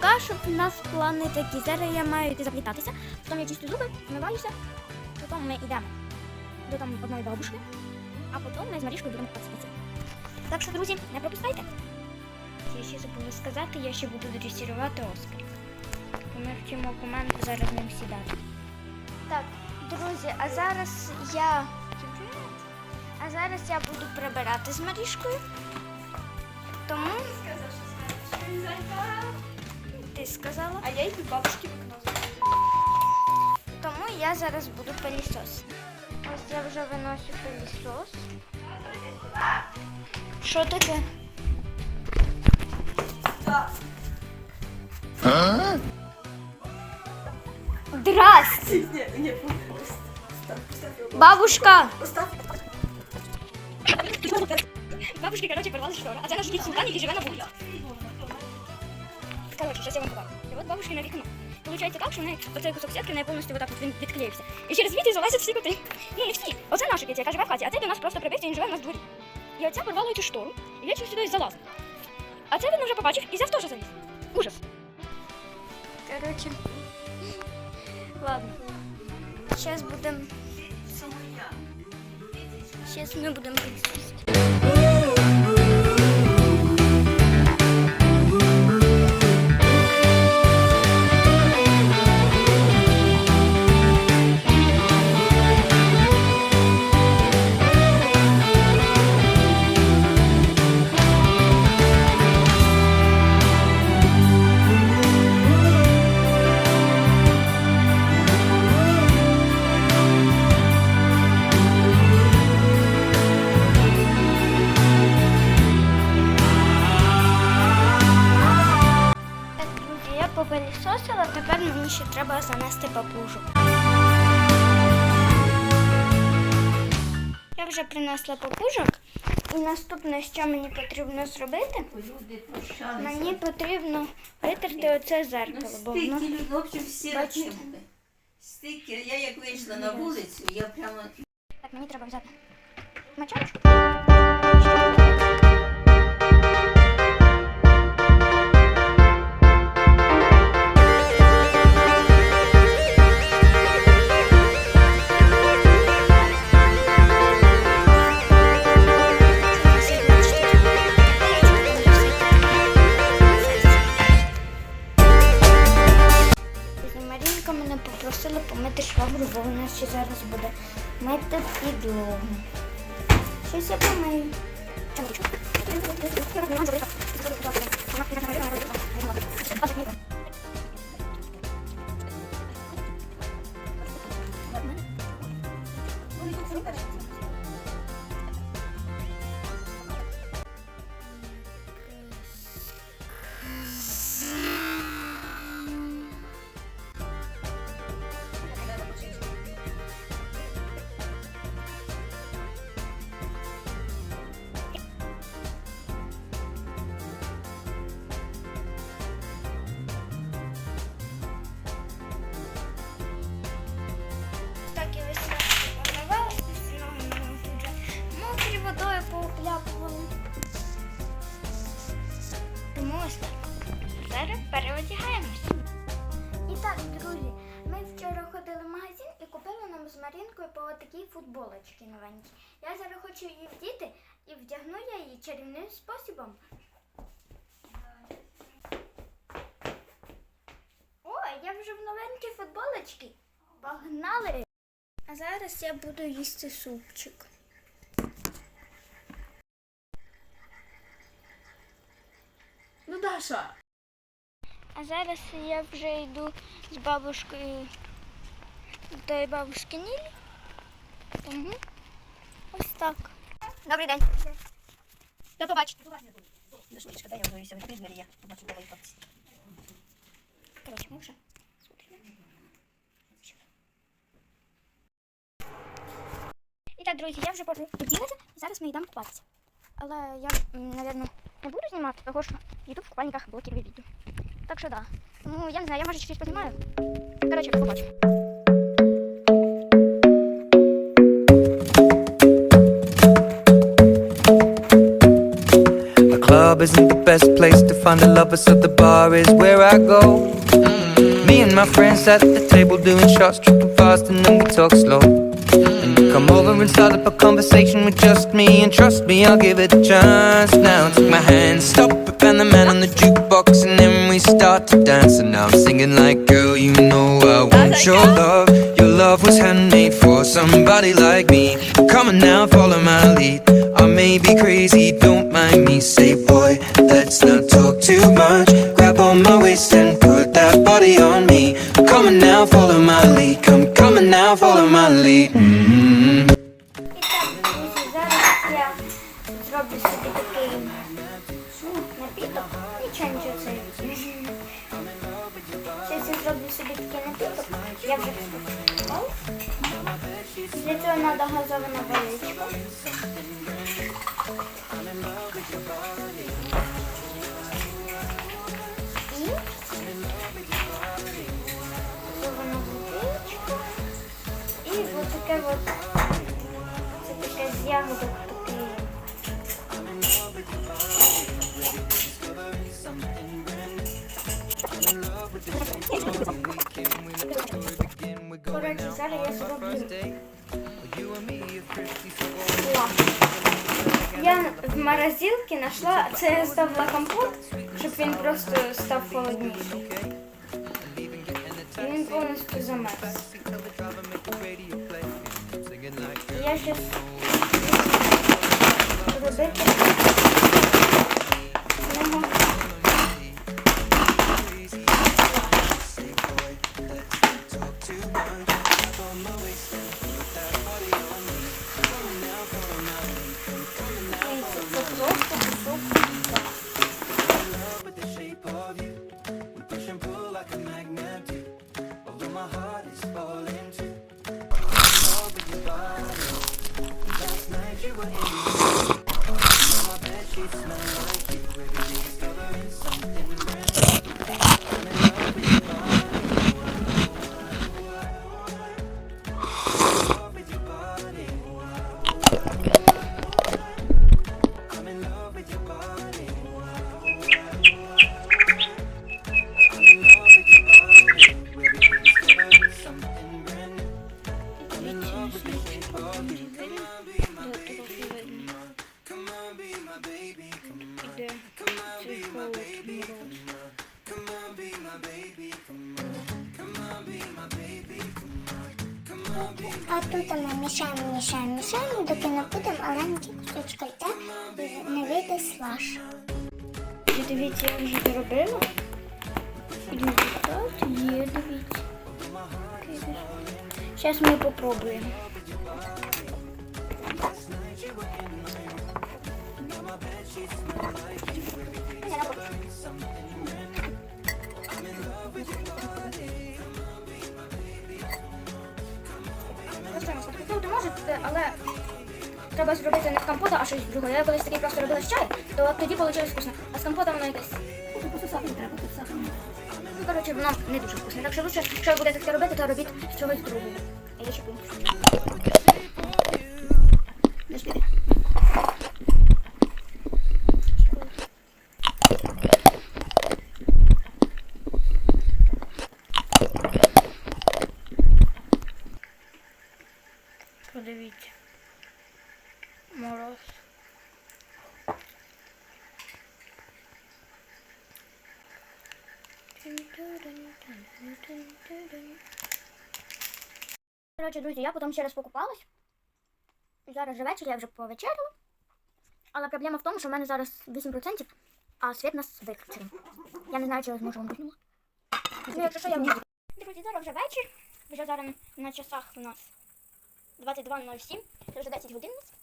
Поки що в нас плани такі. Зараз я маю йти заплітатися, потім я чистю зуби, вмиваюся, потім ми йдемо до там одної бабушки, а потім ми з Марішкою будемо купатися. Так що, друзі, не пропускайте. Я ще забула сказати, я ще буду дресірувати Оскар. Ми вчимо команду зараз ним сідати. Так, друзі, а зараз я. А зараз я буду прибирати з Марішкою. Тому ти сказала. А я йду бабушки в окно. Тому я зараз буду пилісос. Ось я вже виношу пилісос. Що таке? Здрасте! Ні, ні, постав, постав його. Бабушка! Постав. Бабушки, короче, порвали штору. А це наш дід Султан, який живе на вулиці. Короче, зараз я вам покажу. І от бабушки на вікно. Получається так, що в неї оцей кусок сітки в неї повністю отак от він відклеївся. І через віті залазять всі коти. Ну не всі. Оце наша киця, яка живе в хаті, а цей до нас просто прибився він живе в нас в дворі. І оця порвала цю штору, і вічно сюди і залазить. А це він вже побачив і взяв теж заліз. Ужас. Короче. Ладно. Зараз будемо. Зараз ми будемо пилісосити. Тепер мені ще треба занести папужу. Я вже принесла папужок. І наступне, що мені потрібно зробити, мені потрібно витерти оце зеркало, бо воно Стільки людей, в общем, всі були. Стільки, я як вийшла на вулицю, я прямо Так, мені треба взяти мочалочку. Мити підлогу. Щось я помию. Так Зараз переодягаємось. І так, друзі, ми вчора ходили в магазин і купили нам з Марінкою по такій футболочці новенькій. Я зараз хочу її вдіти і вдягну я її чарівним способом. Ой, я вже в новенькій футболочці. Погнали! А зараз я буду їсти супчик. Ну, Даша. А зараз я вже йду з бабушкою до бабушки Нілі. Тому ось так. Добрий день. До побачення. Дошничка, дай я вдовіся, відкрий двері, я побачу твої папці. Коротше, смотримо. І так, друзі, я вже поділася, і зараз ми йдемо купатися. Але я, мабуть, не буду знімати, тому що YouTube в купальниках блокирує відео. Так що да. Ну, я не знаю, я може щось познімаю. Коротше, побачу. The club isn't the best place to find a lover, so the bar is where I go. Me and my friends at the table doing shots, tripping fast, and then we talk slow. And you come over and start up a conversation with just me, and trust me, I'll give it a chance. Now take my hand, stop it, and the man on the jukebox, and then finally start to dance And I'm singing like, girl, you know I want your love. Your love was handmade for somebody like me. Come on now, follow my lead. I may be crazy, don't mind me. Say, boy, let's not talk too much. Grab on my waist and put that body on me. Come on now, follow my lead. Come, come now, follow my lead. Mm -hmm. Zrobię sobie takie Я вже. Для цього треба газована водичка. І ось таке от це таке з ягодок я зроблю лак. Я в морозилці знайшла, це я ставила компот, щоб він просто став холодніший. І він повністю замерз. Я сейчас робити Bed smell like you. Every day доки не буде йде не вийде слаж. І Дивіться, я вже доробила. Результат є, дивіться. Зараз ми попробуємо. Але треба зробити не з компота, а щось друге. Я колись такий просто робила з чаю, то тоді вийшло вкусно. А з компотом воно якесь. Ну, коротше, воно не дуже вкусне. Так що лучше, якщо ви будете таке робити, то робіть з чогось другого. А я ще помішу. Коротше, друзі, я потім ще раз покупалась. Зараз вже вечір, я вже повечеряла. Але проблема в тому, що в мене зараз 8%, а світ нас виключили. Я не знаю, чи я зможу вам. Ну, якщо що, я вмію. Друзі, зараз вже вечір. Вже зараз на часах у нас 22.07, це вже 10 годин. у нас.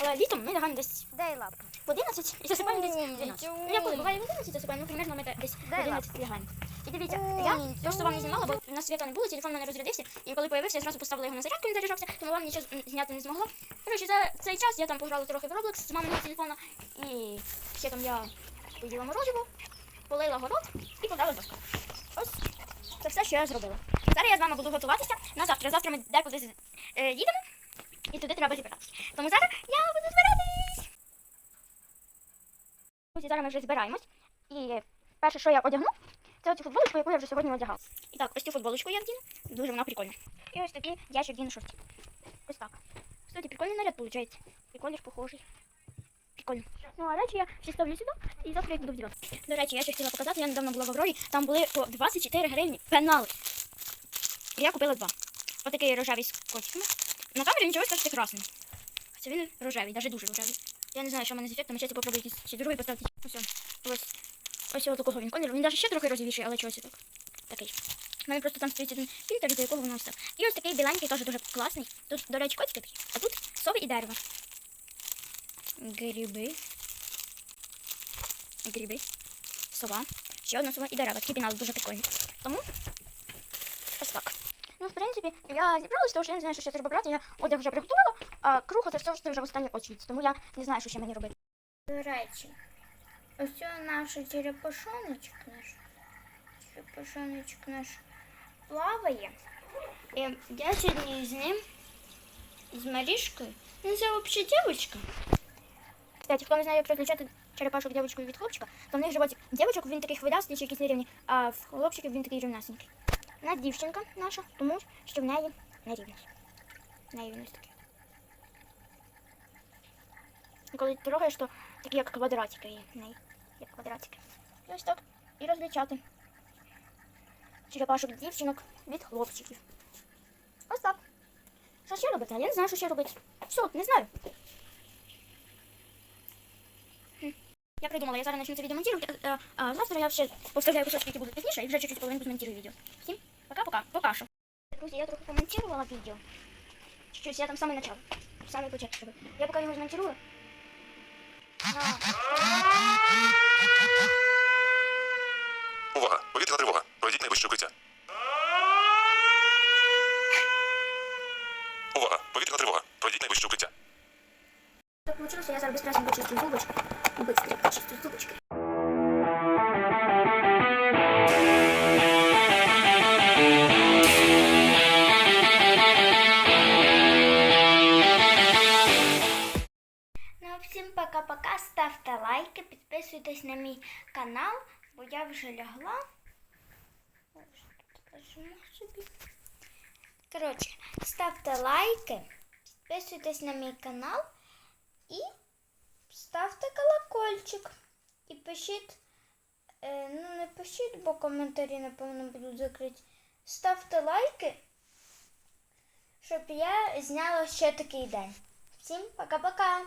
Але літом ми лягаємо десь Дай лапу. в 11 і засипаємо десь в 12. Ну, я коли буває в 11 засипаємо, ну, примерно ми десь в 11 лягаємо. І дивіться, я то, що вам не знімала, бо у нас світа не було, телефон у мене розрядився, і коли появився, я зразу поставила його на зарядку, він заряджався, тому вам нічого м, зняти не змогла. Коротше, за цей час я там пограла трохи в Roblox з маминого телефона, і ще там я поїла морозиво, полила город і подала доску. Ось це все, що я зробила. Зараз я з вами буду готуватися на завтра. Завтра ми декуди з- е, їдемо, і туди треба зібратися. Тому зараз я буду збиратись. Друзі, зараз ми вже збираємось. І перше, що я одягну, це оцю футболочку, яку я вже сьогодні одягала. І так, ось цю футболочку я вдіну. Дуже вона прикольна. І ось такий ящик вдіну шорти. Ось так. Кстати, прикольний наряд виходить. І колір похожий. Прикольно. Ну, а речі я всі ставлю сюди і завтра їх буду вдівати. До речі, я ще хотіла показати, я недавно була в Аврорі, там були по 24 гривні пенали. Я купила два. Отакий рожевий з котиками. На камері нічого скажете красний. Хоча він рожевий, навіть дуже рожевий. Я не знаю, що в мене з ефектом, я попробую якийсь ще другий поставити. Ось он. Ось. Ось його такого він колір. Він навіть ще трохи розовіший, але чогось так. Такий. У мене просто там стоїть один фільтр, до якого воно все. І ось такий біленький, теж дуже класний. Тут, до речі, котики такі. А тут сови і дерево. Гриби. Гриби. Сова. Ще одна сова і дерева. Такі пінали дуже прикольні. Тому. Ну, в принципі, я зібралась, тому що я не знаю, що ще треба брати. Я одяг вже приготувала, а круг це все це вже в останню очередь. Тому я не знаю, що ще мені робити. До речі, ось це наш черепашоночок наш. Черепашоночок наш плаває. І я сьогодні з ним, з Марішкою. Ну, це взагалі дівчинка. Кстати, хто не знає, як розлічати черепашок дівчинку від хлопчика, то в них животик дівчинок, він такий хвилястий чи якийсь нерівний, а в хлопчиків він такий рівнесенький. Вона дівчинка наша, тому що в неї нерівність. Такий. І коли трогаєш, то такі як квадратики є в неї. Як квадратики. Ось так. І розлічати. Черепашок дівчинок від хлопчиків. Ось так. Що ще робити? Я не знаю, що ще робити. Все, не знаю. Я придумала, я зараз начну це відео монтувати, а, а завтра я ще поставляю кусочки, які будуть пізніше, і вже чуть-чуть половинку змонтирую відео. Всім пока-пока, пока що. Друзі, я трохи помонтувала відео. Чуть-чуть, я там саме начало. Саме початок. робив. Я поки його змонтирую. Увага! Повітряна тривога. Пройдіть найближче укриття. Увага! Повітряна тривога. Пройдіть найближче укриття. Так получилось, я зараз быстренько почистю зубочки. Быстренько почистю зубочки. Підписуйтесь на мій канал, бо я вже лягла. Коротше, ставте лайки, підписуйтесь на мій канал і ставте колокольчик. І пишіть, е, ну не пишіть, бо коментарі, напевно, будуть закриті. Ставте лайки, щоб я зняла ще такий день. Всім пока-пока!